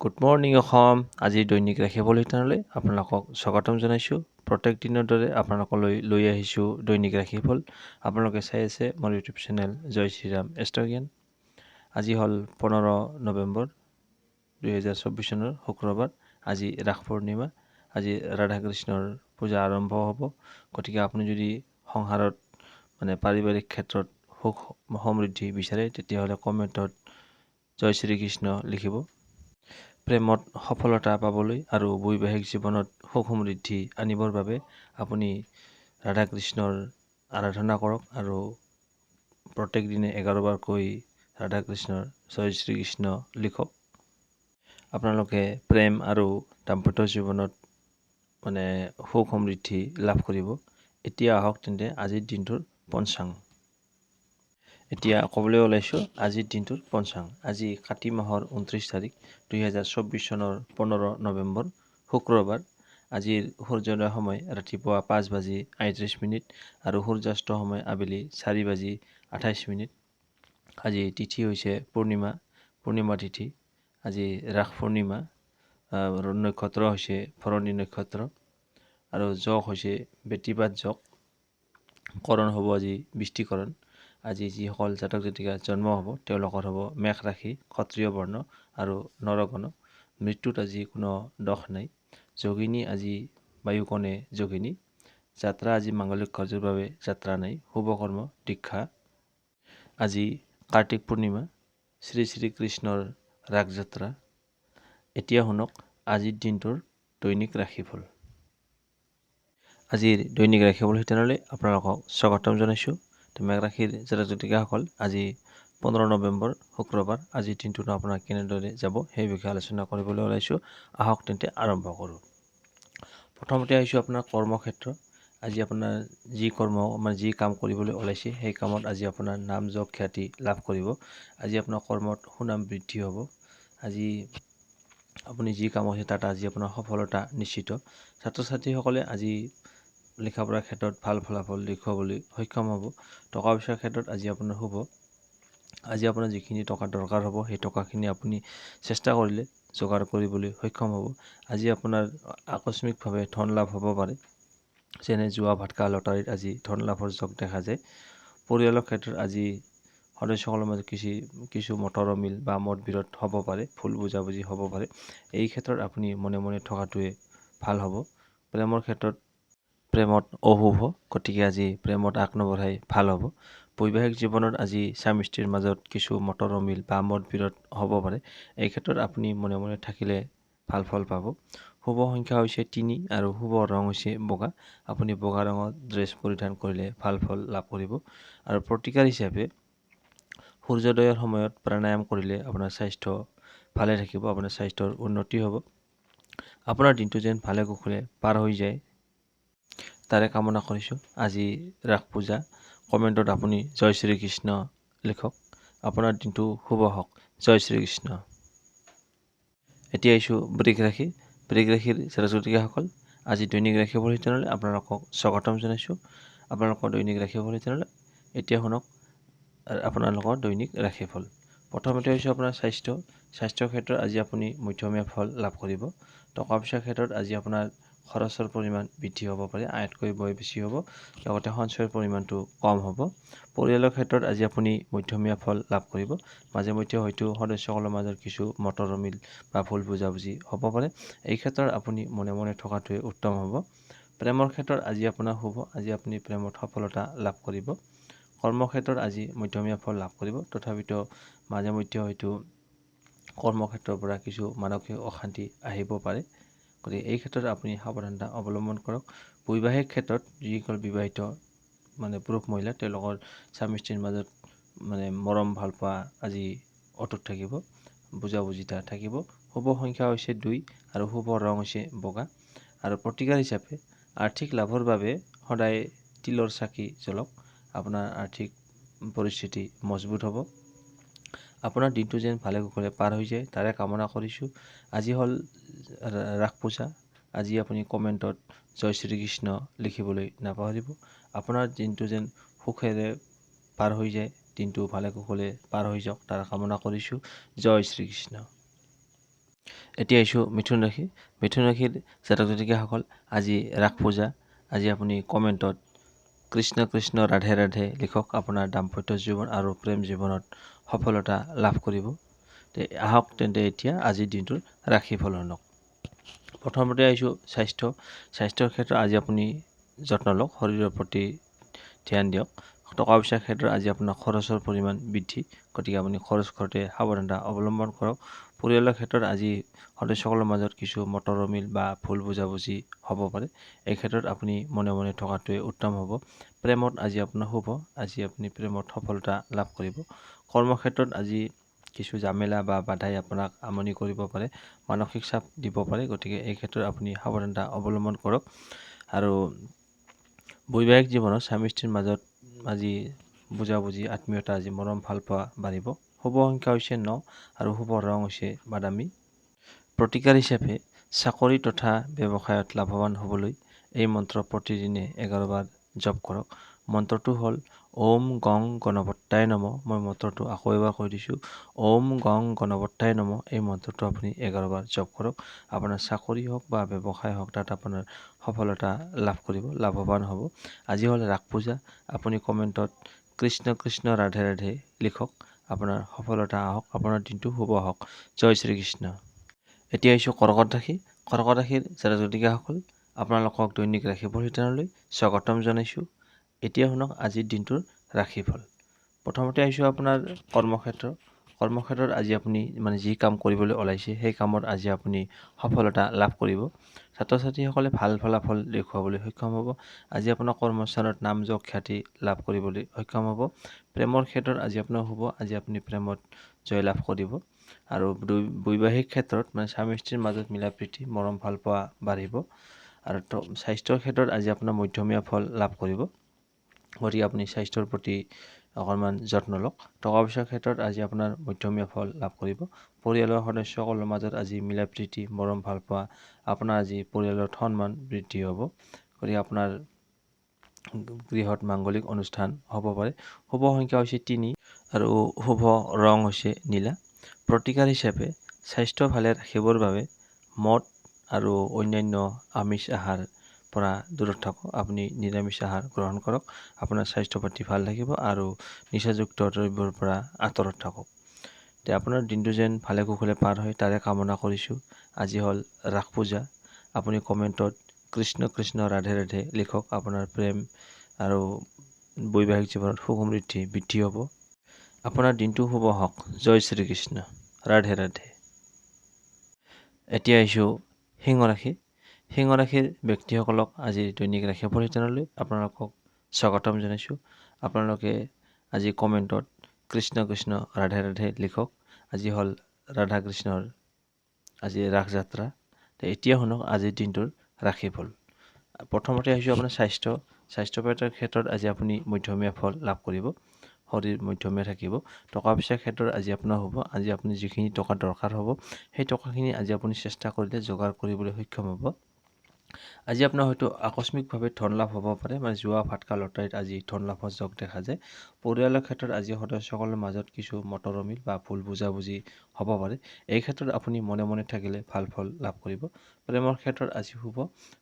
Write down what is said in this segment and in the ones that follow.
Good morning Assam আজিৰ দৈনিক ৰাখিবলৈ শিতানলৈ আপোনালোকক স্বাগতম জনাইছোঁ। প্ৰত্যেক দিনৰ দৰে আপোনালোকলৈ লৈ আহিছোঁ দৈনিক ৰাশিফল আপোনালোকে চাই আছে মোৰ ইউটিউব চেনেল জয় শ্ৰীৰাম এষ্ট্ৰগিয়ান আজি হ'ল পোন্ধৰ নৱেম্বৰ দুহেজাৰ চৌব্বিছ চনৰ শুক্ৰবাৰ। আজি ৰাস পূৰ্ণিমা। আজি ৰাধা কৃষ্ণৰ পূজা আৰম্ভ হ'ব। গতিকে আপুনি যদি সংসাৰত মানে পাৰিবাৰিক ক্ষেত্ৰত সুখ সমৃদ্ধি বিচাৰে তেতিয়াহ'লে কমেণ্টত জয় শ্ৰীকৃষ্ণ লিখিব। প্ৰেমত সফলতা পাবলৈ আৰু বৈবাহিক জীৱনত সুখ সমৃদ্ধি আনিবৰ বাবে আপুনি ৰাধা কৃষ্ণৰ আৰাধনা কৰক আৰু প্ৰত্যেক দিনে এঘাৰবাৰকৈ ৰাধা কৃষ্ণৰ জয় শ্ৰীকৃষ্ণ লিখক। আপোনালোকে প্ৰেম আৰু দাম্পত্য জীৱনত মানে সুখ সমৃদ্ধি লাভ কৰিব। এতিয়া আহক তেন্তে আজিৰ দিনটোৰ পঞ্চাং এতিয়া ক'বলৈ ওলাইছোঁ, আজিৰ দিনটোৰ পঞ্চাং। আজি কাতি মাহৰ ঊনত্ৰিছ তাৰিখ, দুহেজাৰ চৌব্বিছ চনৰ পোন্ধৰ নৱেম্বৰ, শুক্ৰবাৰ। আজিৰ সূৰ্যোদয় সময় ৰাতিপুৱা পাঁচ বাজি আঠত্ৰিছ মিনিট আৰু সূৰ্যাস্ত সময় আবেলি চাৰি বাজি আঠাইছ মিনিট। আজি তিথি হৈছে পূৰ্ণিমা পূৰ্ণিমা তিথি। আজি ৰাস পূৰ্ণিমা নক্ষত্ৰ হৈছে ভৰণী নক্ষত্ৰ আৰু যক হৈছে বেটীপাত যক কৰণ হ'ব আজি বৃষ্টিকৰণ। আজি যিসকল জাতক জাতিকা জন্ম হ'ব তেওঁলোকৰ হ'ব মেঘ ৰাশি ক্ষত্ৰিয় বৰ্ণ আৰু নৰগণ। মৃত্যুত আজি কোনো দোষ নাই। যোগিনী আজি বায়ুকণে যোগিনী। যাত্ৰা আজি মাংগলিক কাৰ্যৰ বাবে যাত্ৰা নাই। শুভকৰ্ম দীক্ষা। আজি কাৰ্তিক পূৰ্ণিমা। শ্ৰী শ্ৰীকৃষ্ণৰ ৰাসযাত্ৰা এতিয়া শুনক আজিৰ দিনটোৰ দৈনিক ৰাশিফল। আজিৰ দৈনিক ৰাশিফল শিতানলৈ আপোনালোকক স্বাগতম জনাইছোঁ। ৰাশিৰ জাতক জাতিকাসকল আজি পোন্ধৰ নৱেম্বৰ শুক্ৰবাৰ। আজিৰ দিনটোত আপোনাৰ কেনেদৰে যাব সেই বিষয়ে আলোচনা কৰিবলৈ ওলাইছোঁ। আহক তেন্তে আৰম্ভ কৰোঁ। প্ৰথমতে আহিছোঁ আপোনাৰ কৰ্মক্ষেত্ৰ। আজি আপোনাৰ যি কৰ্ম মানে যি কাম কৰিবলৈ ওলাইছে সেই কামত আজি আপোনাৰ নাম যশ খ্যাতি লাভ কৰিব। আজি আপোনাৰ কৰ্মত সুনাম বৃদ্ধি হ'ব। আজি আপুনি যি কাম আছে তাত আজি আপোনাৰ সফলতা নিশ্চিত। ছাত্ৰ ছাত্ৰীসকলে আজি লিখা পঢ়াৰ ক্ষেত্ৰত ভাল ফলাফল দেখুৱাবলৈ সক্ষম হ'ব। টকা পইচাৰ ক্ষেত্ৰত আজি আপোনাৰ শুভ। আজি আপোনাৰ যিখিনি টকা দৰকাৰ হ'ব সেই টকাখিনি আপুনি চেষ্টা কৰিলে যোগাৰ কৰিবলৈ সক্ষম হ'ব। আজি আপোনাৰ আকস্মিকভাৱে ধন লাভ হ'ব পাৰে। যেনে যোৱা ভাটকা লটাৰীত আজি ধন লাভৰ যোগ দেখা যায়। পৰিয়ালৰ ক্ষেত্ৰত আজি সদস্যসকলৰ মাজত কিছু কিছু মতৰ মিল বা মত বিৰোধ হ'ব পাৰে ভুল বুজাবুজি হ'ব পাৰে। এই ক্ষেত্ৰত আপুনি মনে মনে থকাটোৱে ভাল হ'ব। প্ৰেমৰ ক্ষেত্ৰত প্ৰেমত অশুভ, গতিকে আজি প্ৰেমত আগ নবঢ়াই ভালো হ'ব। বৈবাহিক জীৱনত আজি স্বামী মাজত কিছু মতৰ অমিল বা মত বিৰোধ হ'ব পাৰে। এই ক্ষেত্ৰত আপুনি মনে মনে থাকিলে ভালো ফল পাব। শুভ সংখ্যা হৈছে তিনি আৰু শুভ ৰং হৈছে বগা। আপুনি বগা ৰঙৰ ড্ৰেছ পৰিধান কৰিলে ভালো ফল লাভ কৰিব। আৰু প্ৰতিকাৰ হিচাপে সূৰ্যোদয়ৰ সময়ত প্ৰাণায়াম কৰিলে আপোনাৰ স্বাস্থ্য ভালে থাকিব, আপোনাৰ স্বাস্থ্যৰ উন্নতি হ'ব। আপোনাৰ দিনটো যেন ভালে কুশলে পাৰ হৈ যায়। তাৰে কামনা কৰিছোঁ। আজি ৰাস পূজা। কমেণ্টত আপুনি জয় শ্ৰীকৃষ্ণ লিখক। আপোনাৰ দিনটো শুভ হওক। জয় শ্ৰীকৃষ্ণ। এতিয়া আহিছোঁ বৃক ৰাশি। বৃক ৰাশিৰ জাতকজাতিকাসকল আজি দৈনিক ৰাশিফল শিতানলৈ আপোনালোকক স্বাগতম জনাইছোঁ। আপোনালোকৰ দৈনিক ৰাশিফল শিতানলৈ এতিয়া শুনক আপোনালোকৰ দৈনিক ৰাশিফল প্ৰথমতে হৈছে আপোনাৰ স্বাস্থ্য। স্বাস্থ্যৰ ক্ষেত্ৰত আজি আপুনি মধ্যমীয়া ফল লাভ কৰিব। টকা পইচাৰ ক্ষেত্ৰত আজি আপোনাৰ খৰচৰ পৰিমাণ বৃদ্ধি হ'ব পাৰে আয়তকৈ বয় বেছি হ'ব লগতে সঞ্চয়ৰ পৰিমাণটো কম হ'ব। পৰিয়ালৰ ক্ষেত্ৰত আজি আপুনি মধ্যমীয়া ফল লাভ কৰিব। মাজে মধ্যে হয়তো সদস্যসকলৰ মাজত কিছু মতৰ মিল বা ভুল বুজাবুজি হ'ব পাৰে। এই ক্ষেত্ৰত আপুনি মনে মনে থকাটোৱে উত্তম হ'ব। প্ৰেমৰ ক্ষেত্ৰত আজি আপোনাৰ শুভ আজি আপুনি প্ৰেমত সফলতা লাভ কৰিব। কৰ্মক্ষেত্ৰত আজি মধ্যমীয়া ফল লাভ কৰিব। তথাপিতো মাজে মধ্যে হয়তো কৰ্মক্ষেত্ৰৰ পৰা কিছু মানসিক অশান্তি আহিব পাৰে। গতিকে এই ক্ষেত্ৰত আপুনি সাৱধানতা অৱলম্বন কৰক। বৈবাহিক ক্ষেত্ৰত যিসকল বিবাহিত মানে পুৰুষ মহিলা, তেওঁলোকৰ স্বামী স্ত্ৰীৰ মাজত মানে মৰম ভালো পোৱা আজি অটুট থাকিব, বুজাবুজিতা থাকিব। শুভ সংখ্যা হৈছে দুই আৰু শুভ ৰং হৈছে বগা। আৰু প্ৰতিকাৰ হিচাপে আৰ্থিক লাভৰ বাবে সদায় তিলৰ চাকি জ্বলক। আপোনাৰ আৰ্থিক পৰিস্থিতি মজবুত হ'ব। আপোনাৰ দিনটো যেন ভালে কুশলে পাৰ হৈ যায়। তাৰে কামনা কৰিছোঁ। আজি হ'ল ৰাস পূজা। আজি আপুনি কমেণ্টত জয় শ্ৰীকৃষ্ণ লিখিবলৈ নাপাহৰিব। আপোনাৰ দিনটো যেন সুখেৰে পাৰ হৈ যায়। দিনটো ভালে কুশলে পাৰ হৈ যাওক। তাৰ কামনা কৰিছোঁ। জয় শ্ৰীকৃষ্ণ। এতিয়া আহিছোঁ মিথুন ৰাশি। মিথুন ৰাশিৰ জাতক জাতিকাসকল, আজি ৰাস পূজা। আজি আপুনি কমেণ্টত কৃষ্ণ কৃষ্ণ ৰাধে ৰাধে লিখক আপোনাৰ দাম্পত্য জীৱন আৰু প্ৰেম জীৱনত সফলতা লাভ কৰিব। তে আহক তেন্তে এতিয়া আজিৰ দিনটোৰ ৰাশিফল শুনক প্ৰথমতে আহিছোঁ স্বাস্থ্য। স্বাস্থ্যৰ ক্ষেত্ৰত আজি আপুনি যত্ন লওক শৰীৰৰ প্ৰতি ধ্যান দিয়ক। টকা পইচাৰ ক্ষেত্ৰত আজি আপোনাৰ খৰচৰ পৰিমাণ বৃদ্ধি। গতিকে আপুনি খৰচ কৰোঁতে সাৱধানতা অৱলম্বন কৰক। পৰিয়ালৰ ক্ষেত্ৰত আজি সদস্যসকলৰ মাজত কিছু মটৰ মিল বা ভুল বুজাবুজি হ'ব পাৰে। এই ক্ষেত্ৰত আপুনি মনে মনে থকাটোৱে উত্তম হ'ব। প্ৰেমত আজি আপোনাৰ শুভ। আজি আপুনি প্ৰেমত সফলতা লাভ কৰিব। কৰ্মক্ষেত্ৰত আজি কিছু জামেলা বা বাধাই আপোনাক আমনি কৰিব পাৰে, মানসিক চাপ দিব পাৰে। গতিকে এই ক্ষেত্ৰত আপুনি সাৱধানতা অৱলম্বন কৰক। আৰু বৈবাহিক জীৱনত স্বামী স্ত্ৰীৰ মাজত আজি বুজাবুজি, আত্মীয়তা আজি মৰম, ভালো পোৱা বাঢ়িব। শুভ সংখ্যা হৈছে ন আৰু শুভ ৰং হৈছে বাদামী। প্ৰতিকাৰ হিচাপে চাকৰি তথা ব্যৱসায়ত লাভৱান হ'বলৈ এই মন্ত্ৰ প্ৰতিদিনে এঘাৰবাৰ জপ কৰক। মন্ত্ৰটো হ'ল ওম গং গণপত্তাই নম। মই মন্ত্ৰটো আকৌ এবাৰ কৈ দিছোঁ। ওম গং গণপত্তাই নম। এই মন্ত্ৰটো আপুনি এঘাৰবাৰ জপ কৰক। আপোনাৰ চাকৰি হওক বা ব্যৱসায় হওক তাত আপোনাৰ সফলতা লাভ কৰিব লাভৱান হ'ব। আজি হ'ল ৰাস পূজা। আপুনি কমেণ্টত কৃষ্ণ কৃষ্ণ ৰাধে ৰাধে লিখক। আপোনাৰ সফলতা আহক আপোনাৰ দিনটো শুভ হওক। জয় শ্ৰীকৃষ্ণ। এতিয়া আহিছোঁ কৰ্কট ৰাশি। কৰ্কট ৰাশিৰ জাতক জাতিকাসকল আপোনালোকক দৈনিক ৰাশিফল শিতানলৈ স্বাগতম জনাইছোঁ। এতিয়া শুনক আজিৰ দিনটোৰ ৰাশিফল। প্ৰথমতে আহিছোঁ আপোনাৰ কৰ্মক্ষেত্ৰ। কৰ্মক্ষেত্ৰত আজি আপুনি মানে যি কাম কৰিবলৈ ওলাইছে সেই কামত আজি আপুনি সফলতা লাভ কৰিব। ছাত্ৰ ছাত্ৰীসকলে ভাল ফলাফল দেখুৱাবলৈ সক্ষম হ'ব। আজি আপোনাৰ কৰ্মস্থানত নাম যশ খ্যাতি লাভ কৰিবলৈ সক্ষম হ'ব। প্ৰেমৰ ক্ষেত্ৰত আজি আপোনাৰ হ'ব আজি আপুনি প্ৰেমত জয়লাভ কৰিব। আৰু বৈবাহিক ক্ষেত্ৰত মানে স্বামী স্ত্ৰীৰ মাজত মিলা প্ৰীতি মৰম ভাল পোৱা বাঢ়িব। আৰু স্বাস্থ্যৰ ক্ষেত্ৰত আজি আপোনাৰ মধ্যমীয়া ফল লাভ কৰিব। গতিকে আপুনি স্বাস্থ্যৰ প্ৰতি অকণমান যত্ন লওক। টকা পইচাৰ ক্ষেত্ৰত আজি আপোনাৰ মধ্যমীয়া ফল লাভ কৰিব। পৰিয়ালৰ সদস্যসকলৰ মাজত আজি মিলা প্ৰীতি, মৰম, ভালো পোৱা আপোনাৰ আজি পৰিয়ালত সন্মান বৃদ্ধি হ'ব। গতিকে আপোনাৰ গৃহত মাংগলিক অনুষ্ঠান হ'ব পাৰে। শুভ সংখ্যা হৈছে তিনি আৰু শুভ ৰং হৈছে নীলা। প্ৰতিকাৰ হিচাপে স্বাস্থ্য ভালে ৰাখিবৰ বাবে মদ আৰু অন্যান্য আমিষ আহাৰ পৰা দূৰত থাকক। আপুনি নিৰামিষ আহাৰ গ্ৰহণ কৰক। আপোনাৰ স্বাস্থ্য পাতি ভালো থাকিব আৰু নিচাযুক্ত দ্ৰব্যৰ পৰা আঁতৰত থাকক। তে আপোনাৰ দিনটো যেন ভালে কুশলে পাৰ হয় তাৰে কামনা কৰিছোঁ। আজি হ'ল ৰাস পূজা। আপুনি কমেণ্টত কৃষ্ণ কৃষ্ণ ৰাধে ৰাধে লিখক। আপোনাৰ প্ৰেম আৰু বৈবাহিক জীৱনত সুখ সমৃদ্ধি বৃদ্ধি হ'ব। আপোনাৰ দিনটো শুভ হওক। জয় শ্ৰীকৃষ্ণ। ৰাধে ৰাধে। এতিয়া আহিছোঁ সিংহ ৰাশি সিংহ ৰাশিৰ ব্যক্তিসকলক আজি দৈনিক ৰাশি পৰিচালনালৈ আপোনালোকক স্বাগতম জনাইছোঁ। আপোনালোকে আজি কমেণ্টত কৃষ্ণ কৃষ্ণ ৰাধে ৰাধে লিখক। আজি হ'ল ৰাধা কৃষ্ণৰ আজি ৰাস যাত্ৰা এতিয়া শুনক আজিৰ দিনটোৰ ৰাশিফল প্ৰথমতে আহিছোঁ আপোনাৰ স্বাস্থ্য। স্বাস্থ্য ক্ষেত্ৰত আজি আপুনি মধ্যমীয়া ফল লাভ কৰিব। শৰীৰ মধ্যমীয়া থাকিব। টকা পইচাৰ ক্ষেত্ৰত আজি আপোনাৰ হ'ব। আজি আপুনি যিখিনি টকা দৰকাৰ হ'ব সেই টকাখিনি আজি আপুনি চেষ্টা কৰিলে যোগাৰ কৰিবলৈ সক্ষম হ'ব। আজি আপোনাৰ হয়তো আকস্মিকভাৱে ধন লাভ হ'ব পাৰে মানে যোৱা ফাটকা লটাৰীত আজি ধন লাভৰ যোগ দেখা যায়। পৰিয়ালৰ ক্ষেত্ৰত আজি সদস্যসকলৰ মাজত কিছু মটৰমিল বা ভুল বুজাবুজি হ'ব পাৰে। এই ক্ষেত্ৰত আপুনি মনে মনে থাকিলে ভালো ফল লাভ কৰিব। প্ৰেমৰ ক্ষেত্ৰত আজি শুভ,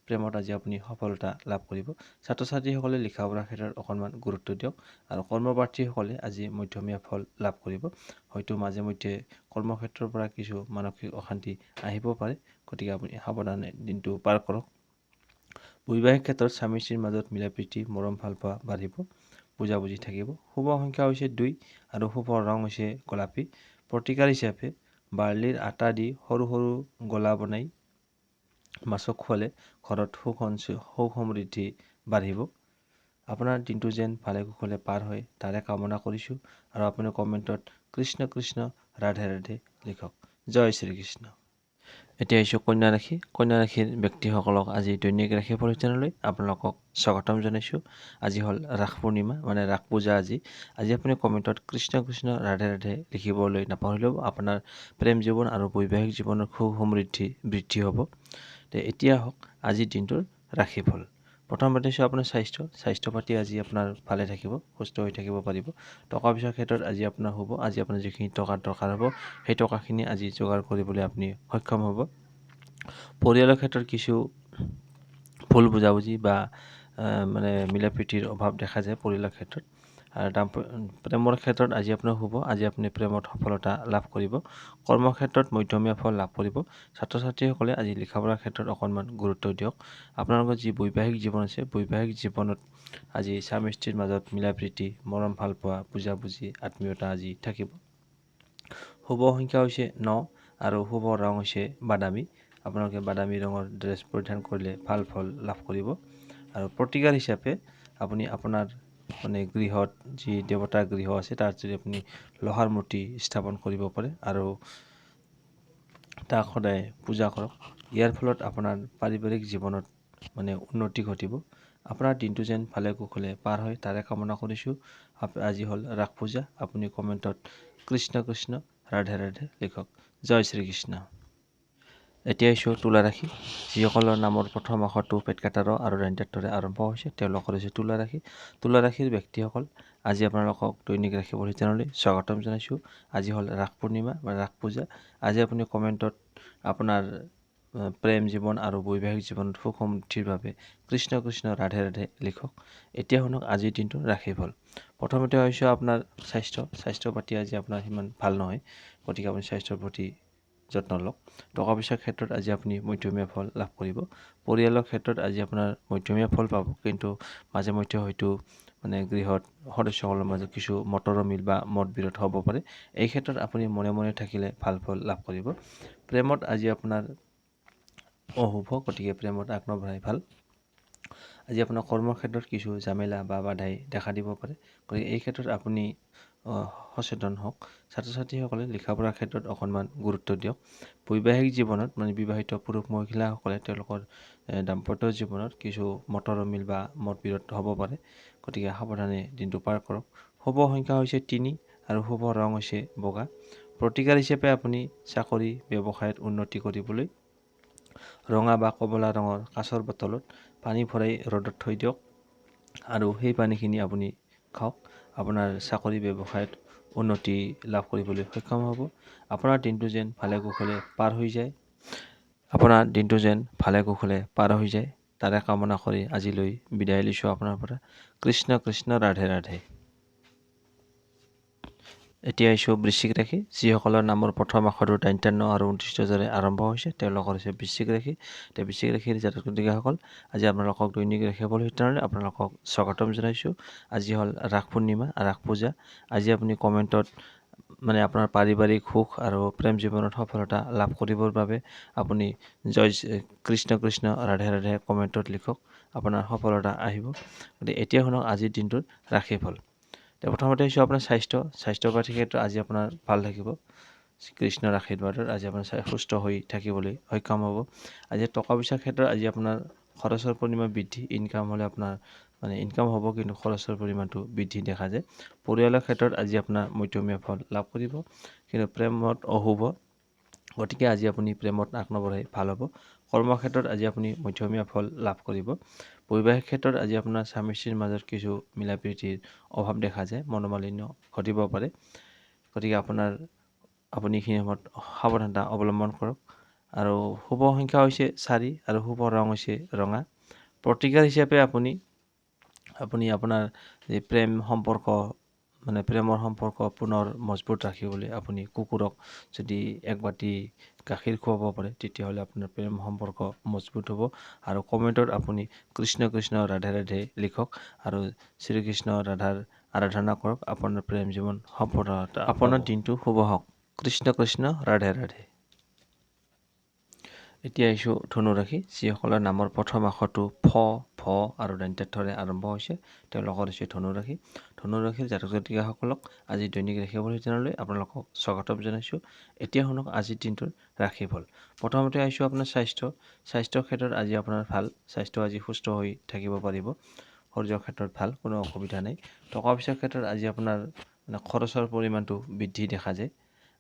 প্ৰেমত আজি আপুনি সফলতা লাভ কৰিব। ছাত্ৰ ছাত্ৰীসকলে লিখা পঢ়াৰ ক্ষেত্ৰত অকণমান গুৰুত্ব দিয়ক আৰু কৰ্মপ্ৰাৰ্থীসকলে আজি মধ্যমীয়া ফল লাভ কৰিব। হয়তো মাজে মধ্যে কৰ্মক্ষেত্ৰৰ পৰা কিছু মানসিক অশান্তি আহিব পাৰে, গতিকে আপুনি সাৱধানে দিনটো পাৰ কৰক। বৈবাহিক ক্ষেত্ৰত স্বামী স্ত্ৰীৰ মাজত মিলা প্ৰীতি মৰম ভালো পোৱা বাঢ়িব, বুজাবুজি থাকিব। শুভ সংখ্যা হৈছে দুই আৰু শুভ ৰং হৈছে গোলাপী। প্ৰতিকাৰ হিচাপে বাৰ্লিৰ আটা দি সৰু সৰু গোলা বনাই মাছক খোৱালে ঘৰত সুখ সুখ সমৃদ্ধি বাঢ়িব। আপোনাৰ দিনটো যেন ভালে কুশলে পাৰ হয় তাৰে কামনা কৰিছোঁ আৰু আপুনি কমেণ্টত কৃষ্ণ কৃষ্ণ, ৰাধে ৰাধে লিখক। জয় শ্ৰীকৃষ্ণ। এতিয়া আহিছোঁ কন্যা ৰাশি কন্যা ৰাশিৰ ব্যক্তিসকলক আজি দৈনিক ৰাশি পৰিচালনালৈ আপোনালোকক স্বাগতম জনাইছোঁ। আজি হ'ল ৰাস পূৰ্ণিমা মানে ৰাস পূজা আজি। আজি আপুনি কমেণ্টত কৃষ্ণ কৃষ্ণ ৰাধে ৰাধে লিখিবলৈ নাপাহৰিলেও আপোনাৰ প্ৰেম জীৱন আৰু বৈবাহিক জীৱনৰ সুখ সমৃদ্ধি বৃদ্ধি হ'ব। তে এতিয়া হওক আজিৰ দিনটোৰ ৰাশিফল। প্ৰথমতে হচ্ছে আপোনাৰ স্বাস্থ্য। স্বাস্থ্য পাতি আজি আপোনাৰ ভালে থাকিব, সুস্থ হৈ থাকিব পাৰিব। টকা পইচাৰ ক্ষেত্ৰত আজি আপোনাৰ হ'ব, আজি আপোনাৰ যিখিনি টকাৰ দৰকাৰ হ'ব, সেই টকাখিনি আজি যোগাৰ কৰিবলৈ আপুনি সক্ষম হ'ব। পৰিয়ালৰ ক্ষেত্ৰত কিছু ভুল বুজাবুজি বা মানে মিলা প্ৰীতিৰ অভাৱ দেখা যায় পৰিয়ালৰ ক্ষেত্ৰত। আৰু প্ৰেমৰ ক্ষেত্ৰত আজি আপোনাৰ হ'ব আজি আপুনি প্ৰেমত সফলতা লাভ কৰিব। কৰ্মক্ষেত্ৰত মধ্যমীয়া ফল লাভ কৰিব। ছাত্ৰ ছাত্ৰীসকলে আজি লিখা পঢ়াৰ ক্ষেত্ৰত অকণমান গুৰুত্ব দিয়ক। আপোনালোকৰ যি বৈবাহিক জীৱন আছে বৈবাহিক জীৱনত আজি স্বামী স্ত্ৰীৰ মাজত মিলা প্ৰীতি মৰম ভাল পোৱা বুজাবুজি আত্মীয়তা আজি থাকিব। শুভ সংখ্যা হৈছে ন আৰু শুভ ৰং হৈছে বাদামী। আপোনালোকে বাদামী ৰঙৰ ড্ৰেছ পৰিধান কৰিলে ভাল ফল লাভ কৰিব। আৰু প্ৰতিকাৰ হিচাপে আপুনি আপোনাৰ মানে গৃহত যি দেৱতাৰ গৃহ আছে তাত যদি আপুনি লোহাৰ মূৰ্তি স্থাপন কৰিব পাৰে আৰু তাক সদায় পূজা কৰক, ইয়াৰ ফলত আপোনাৰ পাৰিবাৰিক জীৱনত মানে উন্নতি ঘটিব। আপোনাৰ দিনটো যেন ভালে কুশলে পাৰ হয়, তাৰে কামনা কৰিছোঁ। আজি হ'ল ৰাস পূজা। আপুনি কমেণ্টত কৃষ্ণ কৃষ্ণ, ৰাধে ৰাধে, লিখক। জয় শ্ৰীকৃষ্ণ। এতিয়া আহিছোঁ তুলা ৰাশি যিসকলৰ নামৰ প্ৰথম আখৰটো পেটকাটাৰ আৰু ৰেণ্টাৰটোৰে আৰম্ভ হৈছে, তেওঁলোকৰ হৈছে তুলা ৰাশি তুলা ৰাশিৰ ব্যক্তিসকল, আজি আপোনালোকক দৈনিক ৰাশি পৰিচালনালৈ স্বাগতম জনাইছোঁ। আজি হ'ল ৰাস পূৰ্ণিমা বা ৰাস পূজা। আজি আপুনি কমেণ্টত আপোনাৰ প্ৰেম জীৱন আৰু বৈবাহিক জীৱনত সুখ সমৃদ্ধিৰ বাবে কৃষ্ণ কৃষ্ণ ৰাধে ৰাধে লিখক। এতিয়া শুনক আজিৰ দিনটো ৰাশি ফল। প্ৰথমতে হৈছে আপোনাৰ স্বাস্থ্য স্বাস্থ্য পাতি আজি আপোনাৰ সিমান ভালো নহয়, গতিকে আপুনি স্বাস্থ্যৰ প্ৰতি যত্ন লওক। টকা পইচাৰ ক্ষেত্ৰত আজি আপুনি মধ্যমীয়া ফল লাভ কৰিব। পৰিয়ালৰ ক্ষেত্ৰত আজি আপোনাৰ মধ্যমীয়া ফল পাব। কিন্তু মাজে মধ্যে হয়তো মানে গৃহত সদস্যসকলৰ মাজত কিছু মটৰৰ মিল বা মত বিৰোধ হ'ব পাৰে। এই ক্ষেত্ৰত আপুনি মনে মনে থাকিলে ভালো ফল লাভ কৰিব। প্ৰেমত আজি আপোনাৰ অশুভ, গতিকে প্ৰেমত আগনবঢ়াই ভালো। আজি আপোনাৰ কৰ্মক্ষেত্ৰত কিছু জামেলা বা বাধাই দেখা দিব পাৰে। গতিকে এই ক্ষেত্ৰত আপুনি সচেতন হওক। ছাত্ৰ ছাত্ৰীসকলে লিখা পঢ়াৰ ক্ষেত্ৰত অকণমান গুৰুত্ব দিয়ক। বৈবাহিক জীৱনত মানে বিবাহিত পুৰুষ মহিলাসকলে তেওঁলোকৰ দাম্পত্য জীৱনত কিছু মটৰ মিল বা মত বিৰোধ হ'ব পাৰে। গতিকে সাৱধানে দিনটো পাৰ কৰক। শুভ সংখ্যা হৈছে তিনি আৰু শুভ ৰং হৈছে বগা। প্ৰতিকাৰ হিচাপে আপুনি চাকৰি ব্যৱসায়ত উন্নতি কৰিবলৈ ৰঙা বা কমলা ৰঙৰ কাঁচৰ বটলত পানী ভৰাই ৰ'দত থৈ দিয়ক আৰু সেই পানীখিনি আপুনি খাওক। আপোনাৰ চাকৰি ব্যৱসায়ত উন্নতি লাভ কৰিবলৈ সক্ষম হ'ব। আপোনাৰ দিনটো যেন ভালে কুশলে পাৰ হৈ যায়। আপোনাৰ দিনটো যেন ভালে কুশলে পাৰ হৈ যায়। তাৰে কামনা কৰি আজিলৈ বিদায় লৈছোঁ আপোনাৰ পৰা। কৃষ্ণ কৃষ্ণ ৰাধে ৰাধে। এতিয়া আহিছোঁ বৃশ্চিক ৰাশি যিসকলৰ নামৰ প্ৰথম আখৰটো দাইনটান্ন আৰু ঊনত্ৰিছৰে আৰম্ভ হৈছে তেওঁলোকৰ হৈছে বৃশ্চিক ৰাশি। এতিয়া বৃশ্চিক ৰাশিৰ জাতক জাতিকাসকল আজি আপোনালোকক দৈনিক ৰাশিফল সৈতে আপোনালোকক স্বাগতম জনাইছোঁ। আজি হ'ল ৰাস পূৰ্ণিমা ৰাস পূজা। আজি আপুনি কমেণ্টত মানে আপোনাৰ পাৰিবাৰিক সুখ আৰু প্ৰেম জীৱনত সফলতা লাভ কৰিবৰ বাবে আপুনি জয় কৃষ্ণ কৃষ্ণ ৰাধে ৰাধে কমেণ্টত লিখক আপোনাৰ সফলতা আহিব। গতিকে এতিয়া শুনক আজিৰ দিনটোত ৰাশিফল। এতিয়া প্ৰথমতে হৈছে আপোনাৰ স্বাস্থ্য। স্বাস্থ্য পাতিৰ ক্ষেত্ৰত আজি আপোনাৰ ভাল থাকিব। কৃষ্ণৰ আশীৰ্বাদত আজি আপোনাৰ সুস্থ হৈ থাকিবলৈ সক্ষম হ'ব। আজি টকা পইচাৰ ক্ষেত্ৰত আজি আপোনাৰ খৰচৰ পৰিমাণ বৃদ্ধি। ইনকাম হ'লে আপোনাৰ মানে ইনকাম হ'ব কিন্তু খৰচৰ পৰিমাণটো বৃদ্ধি দেখা যায়। পৰিয়ালৰ ক্ষেত্ৰত আজি আপোনাৰ মধ্যমীয়া ফল লাভ কৰিব। কিন্তু প্ৰেমত অশুভ। গতিকে আজি আপুনি প্ৰেমত আগনবঢ়াই ভাল হ'ব। কৰ্মক্ষেত্ৰত আজি আপুনি মধ্যমীয়া ফল লাভ কৰিব। বৈবাহিক ক্ষেত্ৰত আজি আপোনাৰ স্বামী স্ত্ৰীৰ মাজত কিছু মিলা প্ৰীতিৰ অভাৱ দেখা যায় মনোমালিন্য ঘটিব পাৰে। গতিকে আপোনাৰ আপুনি এইখিনি সময়ত সাৱধানতা অৱলম্বন কৰক। আৰু শুভ সংখ্যা হৈছে চাৰি আৰু শুভ ৰং হৈছে ৰঙা। প্ৰতিকাৰ হিচাপে আপুনি আপুনি আপোনাৰ যি প্ৰেম সম্পৰ্ক মানে প্ৰেমৰ সম্পৰ্ক পুনৰ মজবুত ৰাখিবলৈ আপুনি কুকুৰক যদি এক বাতি গাখীৰ খুৱাব পাৰে তেতিয়াহ'লে আপোনাৰ প্ৰেম সম্পৰ্ক মজবুত হ'ব। আৰু কমেণ্টত আপুনি কৃষ্ণ কৃষ্ণ ৰাধে ৰাধে লিখক আৰু শ্ৰীকৃষ্ণ ৰাধাৰ আৰাধনা কৰক। আপোনাৰ প্ৰেম জীৱন সফলতা আপোনাৰ দিনটো শুভ হওক। কৃষ্ণ কৃষ্ণ ৰাধে ৰাধে। এতিয়া আহিছোঁ ধনুৰাশি যিসকলৰ নামৰ প্ৰথম আখৰটো ফ ফ আৰু দন্তাক্ষৰে আৰম্ভ হৈছে, তেওঁলোকৰ হৈছে ধনুৰাশি ধনুৰাশিৰ জাতক জাতিকাসকলক আজি দৈনিক ৰাশিফল চেনেললৈ আপোনালোকক স্বাগতম জনাইছোঁ। এতিয়া শুনক আজিৰ দিনটোৰ ৰাশিফল প্ৰথমতে আহিছোঁ আপোনাৰ স্বাস্থ্য। স্বাস্থ্যৰ ক্ষেত্ৰত আজি আপোনাৰ ভালো। স্বাস্থ্য আজি সুস্থ হৈ থাকিব পাৰিব। শৰীৰৰ ক্ষেত্ৰত ভালো, কোনো অসুবিধা নাই। টকা পইচাৰ ক্ষেত্ৰত আজি আপোনাৰ মানে খৰচৰ পৰিমাণটো বৃদ্ধি দেখা যায়।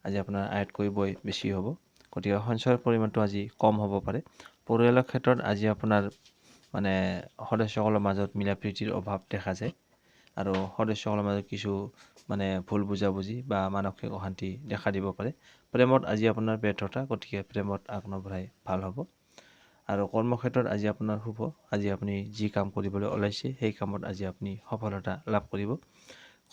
আজি আপোনাৰ আয়তকৈ বৈ বেছি হ'ব। গতিকে সঞ্চয়ৰ পৰিমাণটো আজি কম হ'ব পাৰে। পৰিয়ালৰ ক্ষেত্ৰত আজি আপোনাৰ মানে সদস্যসকলৰ মাজত মিলা প্ৰীতিৰ অভাৱ দেখা যায় আৰু সদস্যসকলৰ মাজত কিছু মানে ভুল বুজাবুজি বা মানসিক অশান্তি দেখা দিব পাৰে। প্ৰেমত আজি আপোনাৰ ব্যৰ্থতা, গতিকে প্ৰেমত আগনবঢ়াই ভালো হ'ব। আৰু কৰ্মক্ষেত্ৰত আজি আপোনাৰ শুভ, আজি আপুনি যি কাম কৰিবলৈ ওলাইছে, সেই কামত আজি আপুনি সফলতা লাভ কৰিব।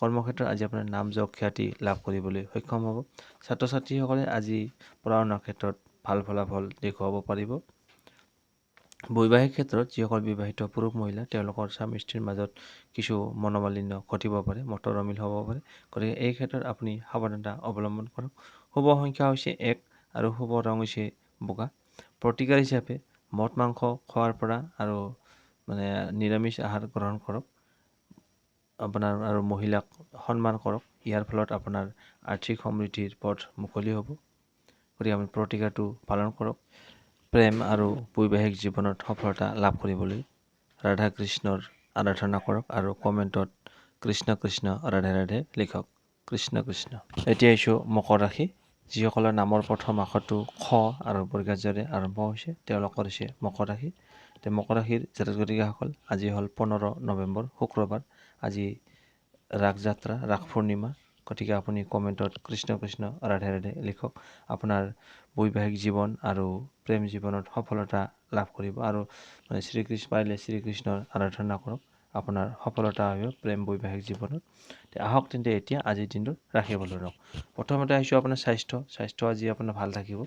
কৰ্মক্ষেত্ৰত আজি আপোনাৰ নাম যশ খ্যাতি লাভ কৰিবলৈ সক্ষম হ'ব। ছাত্ৰ ছাত্ৰীসকলে আজি পঢ়া শুনাৰ ক্ষেত্ৰত ভাল ফলাফল দেখুৱাব পাৰিব। বৈবাহিক ক্ষেত্ৰত যিসকল বিবাহিত পুৰুষ মহিলা তেওঁলোকৰ স্বামী স্ত্ৰীৰ মাজত কিছু মনোমালিন্য ঘটিব পাৰে মটৰ অমিল হ'ব পাৰে। গতিকে এই ক্ষেত্ৰত আপুনি সাৱধানতা অৱলম্বন কৰক। শুভ সংখ্যা হৈছে এক আৰু শুভ ৰং হৈছে বগা। প্ৰতিকাৰ হিচাপে মদ মাংস খোৱাৰ পৰা আৰু মানে নিৰামিষ আহাৰ গ্ৰহণ কৰক। আপোনাৰ আৰু মহিলাক সন্মান কৰক, ইয়াৰ ফলত আপোনাৰ আৰ্থিক সমৃদ্ধিৰ পথ মুকলি হ'ব। গতিকে আপুনি প্ৰতিকাৰটো পালন কৰক। প্ৰেম আৰু বৈবাহিক জীৱনত সফলতা লাভ কৰিবলৈ ৰাধা কৃষ্ণৰ আৰাধনা কৰক আৰু কমেণ্টত কৃষ্ণ কৃষ্ণ, ৰাধে ৰাধে লিখক, কৃষ্ণ কৃষ্ণ। এতিয়া আহিছোঁ মকৰ ৰাশি। যিসকলৰ নামৰ প্ৰথম আখৰটো খ আৰু বৰ্গাজৰে আৰম্ভ হৈছে, তেওঁলোকৰ হৈছে মকৰ ৰাশি। তে মকৰ ৰাশিৰ জাতক আজি হ'ল পোন্ধৰ নৱেম্বৰ, শুক্ৰবাৰ। আজি ৰাস যাত্ৰা, ৰাস পূৰ্ণিমা। গতিকে আপুনি কমেণ্টত কৃষ্ণ কৃষ্ণ, ৰাধে ৰাধে লিখক। আপোনাৰ বৈবাহিক জীৱন আৰু প্ৰেম জীৱনত সফলতা লাভ কৰিব আৰু মানে শ্ৰীকৃষ্ণ, পাৰিলে শ্ৰীকৃষ্ণৰ আৰাধনা কৰক। আপোনাৰ সফলতা আহিব প্ৰেম বৈবাহিক জীৱনত। আহক তেন্তে এতিয়া আজিৰ দিনটোত ৰাখিবলৈ ৰওক প্ৰথমতে আহিছোঁ আপোনাৰ স্বাস্থ্য। স্বাস্থ্য আজি আপোনাৰ ভালো থাকিব।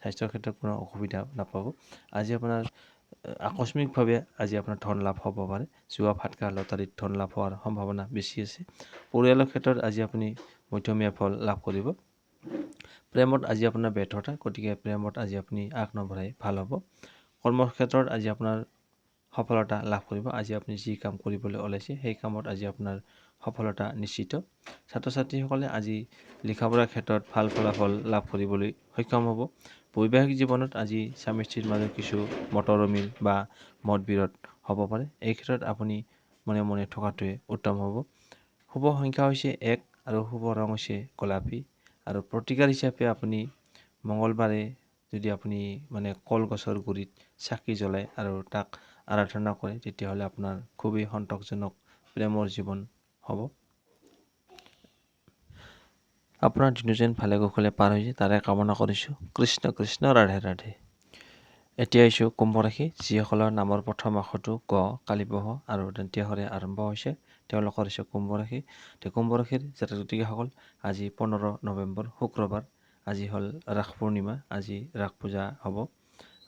স্বাস্থ্যৰ ক্ষেত্ৰত কোনো অসুবিধা নাপাব। আজি আপোনাৰ আকস্মিকভাৱে আজি আপোনাৰ ধন লাভ হ'ব পাৰে। যোৱা ফাটকা লটাৰীত ধন লাভ হোৱাৰ সম্ভাৱনা বেছি আছে। পৰিয়ালৰ ক্ষেত্ৰত আজি আপুনি মধ্যমীয়া ফল লাভ কৰিব। প্ৰেমত আজি আপোনাৰ ব্যৰ্থতা গতিকে প্ৰেমত আজি আপুনি আগ নবঢ়াই ভাল হ'ব। কৰ্মক্ষেত্ৰত আজি আপোনাৰ সফলতা লাভ কৰিব। আজি আপুনি যি কাম কৰিবলৈ ওলাইছে সেই কামত আজি আপোনাৰ সফলতা নিশ্চিত। ছাত্ৰ ছাত্ৰীসকলে আজি লিখা পঢ়াৰ ক্ষেত্ৰত ভাল ফলাফল লাভ কৰিবলৈ সক্ষম হ'ব। বৈবাহিক জীৱনত আজি স্বামী স্ত্ৰীৰ মাজত কিছু মটৰ অমিল বা মতবিৰোধ হ'ব পাৰে। এই ক্ষেত্ৰত আপুনি মনে মনে থকাটোৱে উত্তম হ'ব। শুভ সংখ্যা হৈছে এক আৰু শুভ ৰং হৈছে গোলাপী আৰু প্ৰতিকাৰ হিচাপে আপুনি মঙলবাৰে যদি আপুনি মানে কলগছৰ গুৰিত চাকি জ্বলায় আৰু তাক আৰাধনা কৰে তেতিয়াহ'লে আপোনাৰ খুবেই সন্তোষজনক প্ৰেমৰ জীৱন হ'ব। আপোনাৰ দিনটো যেন ভালে কুশলে পাৰ হৈছে তাৰে কামনা কৰিছোঁ। কৃষ্ণ কৃষ্ণ ৰাধে ৰাধে। এতিয়া আহিছোঁ কুম্ভ ৰাশি যিসকলৰ নামৰ প্ৰথম আখৰটো গ কালিবহ আৰু দন্তীয়াহৰে আৰম্ভ হৈছে তেওঁলোকৰ হৈছে কুম্ভ ৰাশি। কুম্ভ ৰাশিৰ জাতক জাতিকাসকল আজি পোন্ধৰ নৱেম্বৰ শুক্ৰবাৰ আজি হ'ল ৰাস পূৰ্ণিমা আজি ৰাস পূজা হ'ব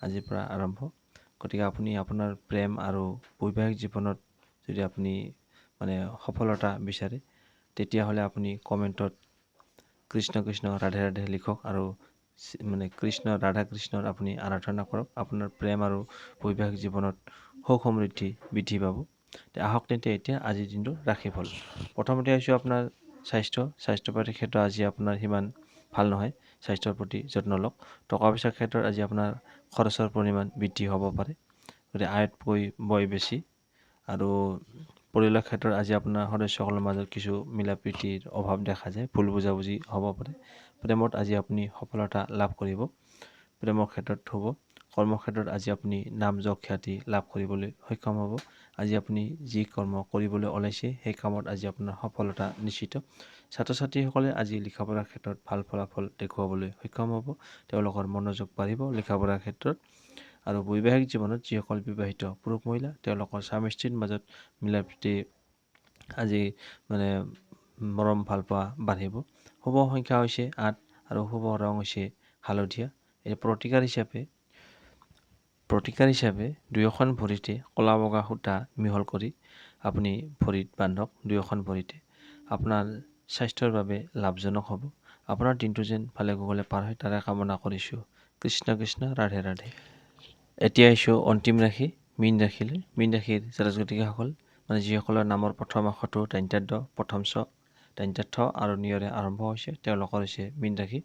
আজিৰ পৰা আৰম্ভ। গতিকে আপুনি আপোনাৰ প্ৰেম আৰু বৈবাহিক জীৱনত যদি আপুনি মানে সফলতা বিচাৰে তেতিয়াহ'লে আপুনি কমেণ্টত কৃষ্ণ কৃষ্ণ ৰাধে ৰাধে লিখক আৰু মানে কৃষ্ণ ৰাধা কৃষ্ণৰ আপুনি আৰাধনা কৰক। আপোনাৰ প্ৰেম আৰু বৈবাহিক জীৱনত সুখ সমৃদ্ধি বৃদ্ধি পাব। আহক তেন্তে এতিয়া আজিৰ দিনটো ৰাখি ফল। প্ৰথমতে আহিছোঁ আপোনাৰ স্বাস্থ্য। স্বাস্থ্য পাতিৰ ক্ষেত্ৰত আজি আপোনাৰ সিমান ভালো নহয়। স্বাস্থ্যৰ প্ৰতি যত্ন লওক। টকা পইচাৰ ক্ষেত্ৰত আজি আপোনাৰ খৰচৰ পৰিমাণ বৃদ্ধি হ'ব পাৰে। গতিকে আয়তকৈ বয় বেছি। আৰু পৰিয়ালৰ ক্ষেত্ৰত আজি আপোনাৰ সদস্যসকলৰ মাজত কিছু মিলা প্ৰীতিৰ অভাৱ দেখা যায়। ভুল বুজাবুজি হ'ব পাৰে। প্ৰেমত আজি আপুনি সফলতা লাভ কৰিব। প্ৰেমৰ ক্ষেত্ৰত হ'ব। কৰ্মক্ষেত্ৰত আজি আপুনি নাম যশ খ্যাতি লাভ কৰিবলৈ সক্ষম হ'ব। আজি আপুনি যি কৰ্ম কৰিবলৈ ওলাইছে, সেই কামত আজি আপোনাৰ সফলতা নিশ্চিত। ছাত্ৰ ছাত্ৰীসকলে আজি লিখা পঢ়াৰ ক্ষেত্ৰত ভালো ফলাফল দেখুৱাবলৈ সক্ষম হ'ব। তেওঁলোকৰ মনোযোগ বাঢ়িব। লিখা পঢ়াৰ ক্ষেত্ৰত আৰু বৈবাহিক জীৱনত যিসকল বিবাহিত পুৰুষ মহিলা তেওঁলোকৰ স্বামী স্ত্ৰীৰ মাজত মিলা প্ৰীতি আজি মানে মৰম ভাল পোৱা বাঢ়িব। শুভ সংখ্যা হৈছে আঠ আৰু শুভ ৰং হৈছে হালধীয়া। এই প্ৰতিকাৰ হিচাপে প্ৰতিকাৰ হিচাপে দুয়োখন ভৰিতে ক'লা বগা সূতা মিহল কৰি আপুনি ভৰিত বান্ধক দুয়োখন ভৰিতে। আপোনাৰ স্বাস্থ্যৰ বাবে লাভজনক হ'ব। আপোনাৰ দিনটো যেন ভালে কুশলে পাৰ হয় তাৰে কামনা কৰিছোঁ। কৃষ্ণ কৃষ্ণ ৰাধে ৰাধে। এতিয়া আহিছোঁ অন্তিম ৰাশি মীন ৰাশিলৈ। মীন ৰাশিৰ জাতক জাতিকাসকল মানে যিসকলৰ নামৰ প্ৰথম আখৰটো দান্তাদ্য প্ৰথম চ দান্তাৰ্থ আৰু নিয়ৰে আৰম্ভ হৈছে তেওঁলোকৰ হৈছে মীন ৰাশি।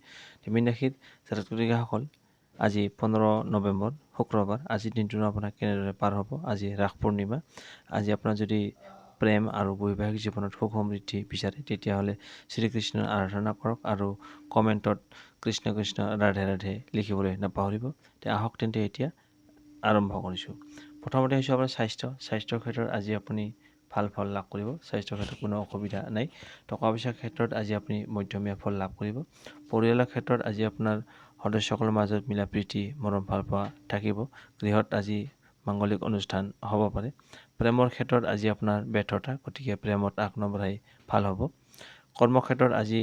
মীন ৰাশিৰ জাতক জাতিকাসকল আজি পোন্ধৰ নৱেম্বৰ শুক্ৰবাৰ আজিৰ দিনটো আপোনাৰ কেনেদৰে পাৰ হ'ব? আজি ৰাস পূৰ্ণিমা আজি আপোনাৰ যদি প্ৰেম আৰু বৈবাহিক জীৱনত সুখ সমৃদ্ধি বিচাৰে তেতিয়াহ'লে শ্ৰীকৃষ্ণৰ আৰাধনা কৰক আৰু কমেণ্টত কৃষ্ণ কৃষ্ণ ৰাধে ৰাধে লিখিবলৈ নাপাহৰিব। তে আহক তেন্তে এতিয়া আৰম্ভ কৰিছোঁ। প্ৰথমতে হৈছে আপোনাৰ স্বাস্থ্য। স্বাস্থ্যৰ ক্ষেত্ৰত আজি আপুনি ভালো ফল লাভ কৰিব। স্বাস্থ্যৰ ক্ষেত্ৰত কোনো অসুবিধা নাই। টকা পইচাৰ ক্ষেত্ৰত আজি আপুনি মধ্যমীয়া ফল লাভ কৰিব। পৰিয়ালৰ ক্ষেত্ৰত আজি আপোনাৰ সদস্যসকলৰ মাজত মিলা প্ৰীতি, মৰম, ভালো পোৱা থাকিব। গৃহত আজি মাংগলিক অনুষ্ঠান হ'ব পাৰে। প্ৰেমৰ ক্ষেত্ৰত আজি আপোনাৰ ব্যৰ্থতা, গতিকে প্ৰেমত আগ নবঢ়াই ভালো হ'ব। কৰ্মক্ষেত্ৰত আজি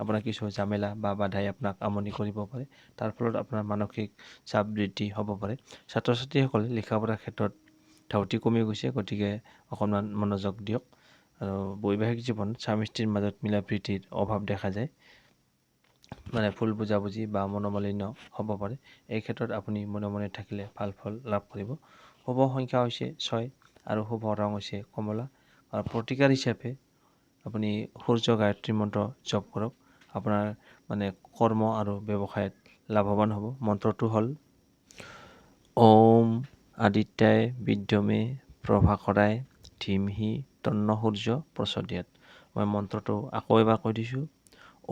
আপোনাৰ কিছু জামেলা বা বাধাই আপোনাক আমনি কৰিব পাৰে তাৰ ফলত আপোনাৰ মানসিক চাপ বৃদ্ধি হ'ব পাৰে ছাত্ৰ ছাত্ৰীসকলে লিখা পঢ়াৰ ক্ষেত্ৰত ধাউতি কমি গৈছে, গতিকে অকণমান মনোযোগ দিয়ক। আৰু বৈবাহিক জীৱন স্বামী স্ত্ৰীৰ মাজত মিলা প্ৰীতিৰ অভাৱ দেখা যায়। মানে ভুল বুজাবুজি বা মনোমালিন্য হ'ব পাৰে। এই ক্ষেত্ৰত আপুনি মনে মনে থাকিলে ভালো ফল লাভ কৰিব। শুভ সংখ্যা হৈছে ছয় আৰু শুভ ৰং হৈছে কমলা। আৰু প্ৰতিকাৰ হিচাপে আপুনি সূৰ্য গায়ত্ৰী মন্ত্ৰ জপ কৰক। আপোনাৰ মানে কৰ্ম আৰু ব্যৱসায়ত লাভৱান হ'ব। মন্ত্ৰটো হ'ল ওম আদিত্যাই বিদ্যমে প্ৰভাকৰাই ধীমহি তন্ন সূৰ্য প্ৰচদিয়াত। মই মন্ত্ৰটো আকৌ এবাৰ কৈ দিছোঁ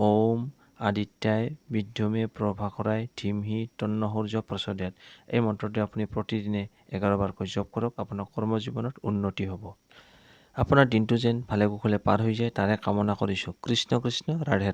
ওম আদিত্যাই বিদ্যমে প্ৰভাকৰাই ধীমহি তন্ন সূৰ্য প্ৰচদিয়াত। এই মন্ত্ৰটো আপুনি প্ৰতিদিনে এঘাৰবাৰকৈ জপ কৰক আপোনাৰ কৰ্মজীৱনত উন্নতি হ'ব। আপোনাৰ দিনটো যেন ভালে কুশলে পাৰ হৈ যায় তাৰে কামনা কৰিছোঁ। কৃষ্ণ কৃষ্ণ ৰাধে।